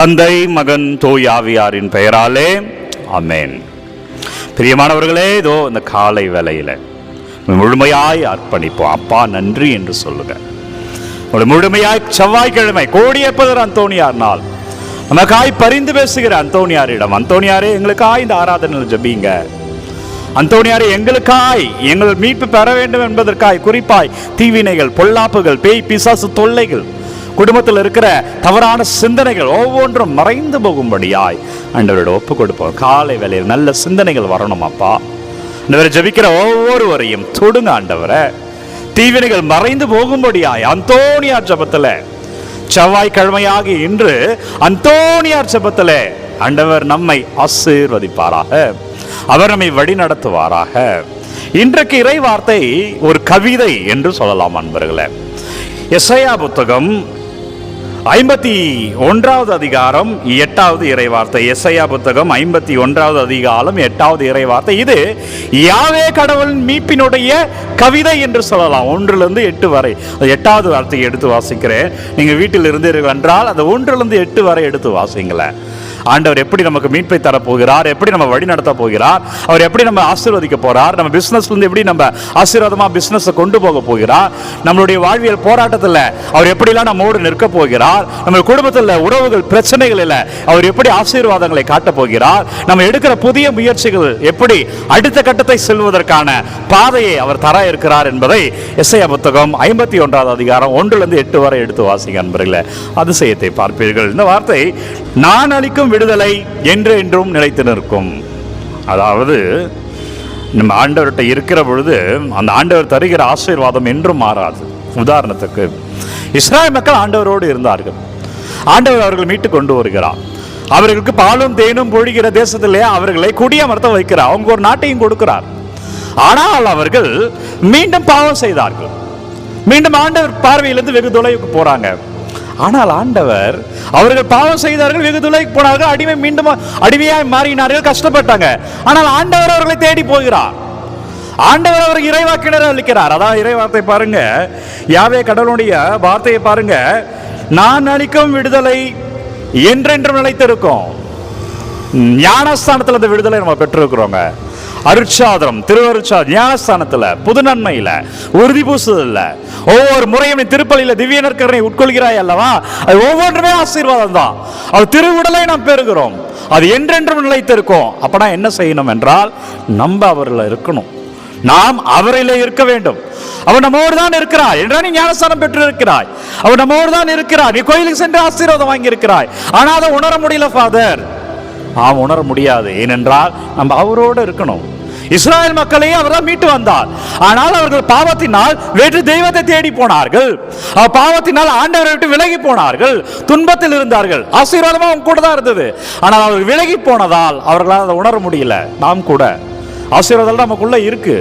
தந்தை மகன் தோயாவியாரின் பெயராலே அமேன் பிரியமானவர்களே இதோ இந்த காலை வேலையில் முழுமையாய் அர்ப்பணிப்போம். அப்பா நன்றி என்று சொல்லுங்க. உங்களை முழுமையாய் செவ்வாய்க்கிழமை கோடியப்பதர் அந்தோணியார் நாள். நமக்காய் பரிந்து பேசுகிற அந்தோணியாரிடம் அந்தோணியாரே எங்களுக்காய் இந்த ஆராதனையில் ஜபிங்க. அந்தோணியாரே எங்களுக்காய் எங்கள் மீட்பு பெற வேண்டும் என்பதற்காய் குறிப்பாய் தீவினைகள் பொல்லாப்புகள் பேய் பிசாசு தொல்லைகள் குடும்பத்தில் இருக்கிற தவறான சிந்தனைகள் ஒவ்வொன்றும் மறைந்து போகும்படியாய் ஆண்டவரோட ஒப்பு கொடுப்போம் காலை வேளையில் நல்ல சிந்தனைகள் வரணும் அப்பா. ஆண்டவரை ஜெபிக்கிற ஒவ்வொருவரையும் தொடுங்க ஆண்டவரை. தீவினைகள் மறைந்து போகும்படியாய் அந்தோனியார் ஜபத்தில் செவ்வாய்க்கிழமையாக இன்று அந்தோனியார் ஜபத்தில் ஆண்டவர் நம்மை ஆசீர்வதிப்பாராக. அவர் நம்மை வழி நடத்துவாராக இன்றைக்கு இறை வார்த்தை ஒரு கவிதை என்று சொல்லலாம் அன்பர்களே. எஸ்ஐயா புத்தகம் ஐம்பத்தி ஒன்றாவது அதிகாரம் எட்டாவது இறைவார்த்தை. எஸ்ஐயா புத்தகம் ஐம்பத்தி ஒன்றாவது அதிகாரம் எட்டாவது இறைவார்த்தை. இது யாவே கடவுளின் மீட்பினுடைய கவிதை என்று சொல்லலாம். ஒன்றிலிருந்து எட்டு வரை. எட்டாவது வார்த்தையை எடுத்து வாசிக்கிறேன். நீங்கள் வீட்டில் இருந்தீர்கள் என்றால் அந்த ஒன்றிலிருந்து எட்டு வரை எடுத்து வாசிங்களேன். ஆண்டவர் எப்படி நமக்கு மீட்பை தர போகிறார் எப்படி நம்ம வழி நடத்த போகிறார்? அவர் எப்படி நம்ம ஆசீர்வதிக்க போறார்? நம்ம பிசினஸ்ல இருந்து எப்படி நம்ம ஆசீர்வாதமா பிசினஸ் கொண்டு போக போகிறார்? நம்மளுடைய வாழ்வியல் போராட்டத்தில் அவர் எப்படிலாம் நம்மோடு நிற்க போகிறார்? நம்ம குடும்பத்தில் உறவுகள் பிரச்சனைகள் இல்லை அவர் எப்படி ஆசீர்வாதங்களை காட்ட போகிறார்? நம்ம எடுக்கிற புதிய முயற்சிகள் எப்படி அடுத்த கட்டத்தை செல்வதற்கான பாதையை அவர் தர இருக்கிறார் என்பதை எஸ்ஐ புத்தகம் ஐம்பத்தி ஒன்றாவது அதிகாரம் ஒன்றிலிருந்து எட்டு வரை எடுத்து வாசிங்க அன்பர்களே. அதிசயத்தை பார்ப்பீர்கள். இந்த வார்த்தை நான் அளிக்கும் விடுதலை என்று என்றும் நிலைத்து நிற்கும். அதாவது நம்ம ஆண்டவர்கிட்ட இருக்கிற பொழுது அந்த ஆண்டவர் தருகிற ஆசீர்வாதம் என்றும் மாறாது. உதாரணத்துக்கு இஸ்ராயல் மக்கள் ஆண்டவரோடு இருந்தார்கள். ஆண்டவர் அவர்கள் மீட்டு கொண்டு வருகிறார். அவர்களுக்கு பாலும் தேனும் பொழிகிற தேசத்திலே அவர்களை குடியமர்த்த வைக்கிறார். அவங்க ஒரு நாட்டையும் கொடுக்கிறார். ஆனால் அவர்கள் மீண்டும் பாவம் செய்தார்கள். மீண்டும் ஆண்டவர் பார்வையிலிருந்து வெகு தொலைவுக்கு போறாங்க. ஆனால் ஆண்டவர் அவர்கள் பாவம் செய்தார்கள் வெகு தொலைவுக்கு போனார்கள் அடிமை மீண்டும் அடிமையாய் மாறினார்கள் கஷ்டப்பட்டாங்க. ஆனால் ஆண்டவர் அவர்களை தேடி போகிறார். ஆண்டவர் அவர் இறைவாக்கினர் அளிக்கிறார். அதான் இறை வார்த்தை பாருங்க. யாவே கடவுளுடைய வார்த்தையை பாருங்க. நான் அளிக்கும் விடுதலை என்றென்றும் நிலைத்திருக்கும். ஞானஸ்தானத்தில் அந்த விடுதலை நம்ம பெற்றிருக்கிறோங்க. அருட்சாதனம் திருவருட்சா ஞானஸ்தானத்தில் புது நன்மையில் உறுதி பூசுதல்ல. ஒவ்வொரு முறையும் நீ திருப்பலியில் திவ்ய நற்கரனை உட்கொள்கிறாய் அல்லவா? அது ஒவ்வொன்றுமே ஆசீர்வாதம் தான். அது திருவுடலை நாம் பெறுகிறோம். அது என்றென்றும் நிலைத்திருக்கும். அப்பனா என்ன செய்யணும் என்றால் நம்ம அவரில் இருக்கணும். நாம் அவரிலே இருக்க வேண்டும். அவன் நம்மோடு தான் இருக்கிறாய் என்றால் நீ ஞானஸ்தானம் பெற்று இருக்கிறாய் அவன் நம்மோடு தான் இருக்கிறாய் நீ கோயிலுக்கு சென்று ஆசீர்வாதம் வாங்கி இருக்கிறாய் ஆனால் அதை உணர முடியல ஃபாதர் நாம் உணர முடியாது. ஏனென்றால் நம்ம அவரோடு இருக்கணும். இஸ்ராயல் மக்களையும் அவர்தான் மீட்டு வந்தார். ஆனால் அவர்கள் பாவத்தினால் வேற்று தெய்வத்தை தேடி போனார்கள். பாவத்தினால் ஆண்டவரை விட்டு விலகி போனார்கள். துன்பத்தில் இருந்தார்கள். ஆசீர்வாதமாக அவங்க கூட தான் இருந்தது. ஆனால் அவர் விலகி போனதால் அவர்களால் அதை உணர முடியல. நாம் கூட. ஆசீர்வாதம் நமக்குள்ள இருக்கு.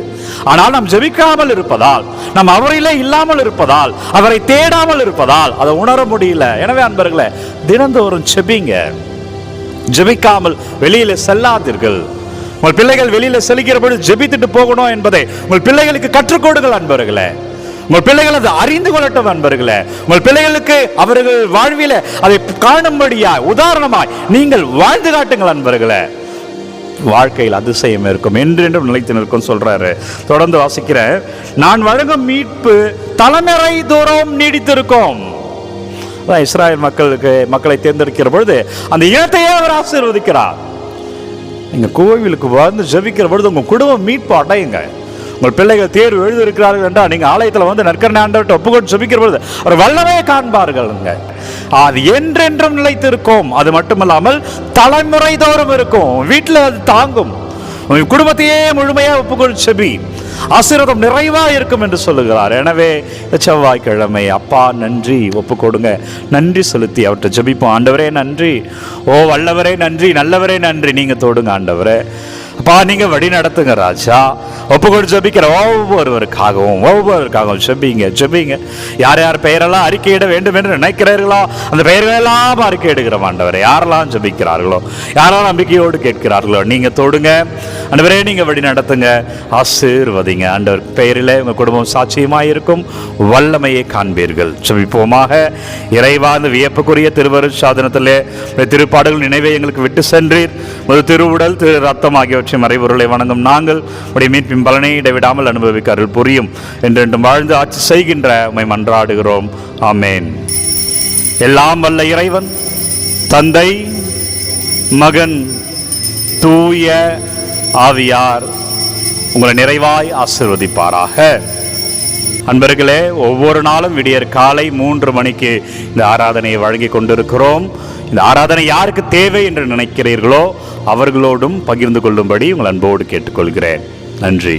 ஆனால் நாம் ஜெபிக்காமல் இருப்பதால் நம் அவரிலே இல்லாமல் இருப்பதால் அவரை தேடாமல் இருப்பதால் அதை உணர முடியல. எனவே அன்பர்களே தினந்தோறும் செபிங்க ஜெபிக்காமல் வெளியில செல்லாதீர்கள். உங்கள் பிள்ளைகள் வெளியில செல்கிற பொழுது ஜெபித்துட்டு போகணும் என்பதை உங்கள் பிள்ளைகளுக்கு கற்றுக்கொடுங்கள் அன்பர்களே. உங்கள் பிள்ளைகள் அதை அறிந்து கொள்ளட்டும் அன்பர்களே. உங்கள் பிள்ளைகளுக்கு அவர்கள் வாழ்வில அதை காணும்படியாய் உதாரணமாய் நீங்கள் வாழ்ந்து காட்டுங்கள் அன்பர்களே. வாழ்க்கையில் அதிசயம் இருக்கும். என்றென்றும் நிலைத்து நிற்கும் சொல்றாரு. தொடர்ந்து வாசிக்கிறேன். நான் வழங்கும் மீட்பு தலைமுறை தூரம் நீடித்திருக்கும். இஸ்ராயல் மக்களுக்கு மக்களை தேர்ந்தெடுக்கிற பொழுது அந்த இனத்தையே அவர் ஆசீர்வதிக்கிறார். நீங்கள் கோவிலுக்கு வந்து ஜெபிக்கிற பொழுது உங்கள் குடும்பம் மீட்பு அடையுங்க. உங்கள் பிள்ளைகள் தேர்வு எழுதியிருக்கிறார்கள் என்றால் நீங்கள் ஆலயத்தில் வந்து நற்கரணை ஆண்டவர்கிட்ட ஒப்புக்கொண்டு ஜபிக்கிற பொழுது அவர் வல்லமே காண்பார்கள்ங்க. அது என்றென்றும் நிலைத்திருக்கும். அது மட்டுமல்லாமல் தலைமுறை தோறும் இருக்கும். வீட்டில் அது தாங்கும். உங்கள் குடும்பத்தையே முழுமையாக ஒப்புக்கொண்டு செபி ஆசீர்வாதம் நிறைவா இருக்கும் என்று சொல்லுகிறார். எனவே செவ்வாய்க்கிழமை அப்பா நன்றி ஒப்பு கொடுங்க நன்றி செலுத்தி அவர்கிட்ட ஜபிப்போம். ஆண்டவரே நன்றி. ஓ வல்லவரே நன்றி. நல்லவரே நன்றி. நீங்க தொடுங்க ஆண்டவரே. அப்பா நீங்க வழி நடத்துங்க ராஜா. ஒப்புக்கொண்டு ஜபிக்கிற ஒவ்வொருவருக்காகவும் ஒவ்வொருவருக்காகவும் ஜெபிங்க ஜெபிங்க. யார் யார் பெயரெல்லாம் அறிக்கையிட வேண்டும் என்று நினைக்கிறீர்களோ அந்த பெயர்களெல்லாம் அறிக்கையிடுகிற ஆண்டவரை யாரெல்லாம் ஜெபிக்கிறார்களோ யாரெல்லாம் நம்பிக்கையோடு கேட்கிறார்களோ நீங்க தொடுங்க. ஆண்டவரே நீங்கள் வழி நடத்துங்க. ஆசீர்வதிங்க. ஆண்டவர் பெயரில் உங்கள் குடும்பம் சாட்சியமாக இருக்கும். வல்லமையை காண்பீர்கள். ஜபிப்போமாக. இறைவா அந்த வியப்புக்குரிய திருவரு சாதனத்திலே திருப்பாடுகள் நினைவை எங்களுக்கு விட்டு சென்றீர். ஒரு திருவுடல் திரு ரத்தம் ஆகியவற்றின் மறைபொருளை வணங்கும் நாங்கள் உடைய அவற்றின் பலனை இடைவிடாமல் அனுபவிக்க அருள் புரியும். என்றென்றும் வாழ்ந்து ஆட்சி செய்கின்ற உமை மன்றாடுகிறோம். ஆமேன். எல்லாம் வல்ல இறைவன் தந்தை மகன் தூய ஆவியார் உங்களை நிறைவாய் ஆசிர்வதிப்பாராக. அன்பர்களே ஒவ்வொரு நாளும் விடியற் காலை மூன்று மணிக்கு இந்த ஆராதனையை வழங்கி கொண்டிருக்கிறோம். இந்த ஆராதனை யாருக்கு தேவை என்று நினைக்கிறீர்களோ அவர்களோடும் பகிர்ந்து கொள்ளும்படி உங்கள் அன்போடு கேட்டுக்கொள்கிறேன். நன்றி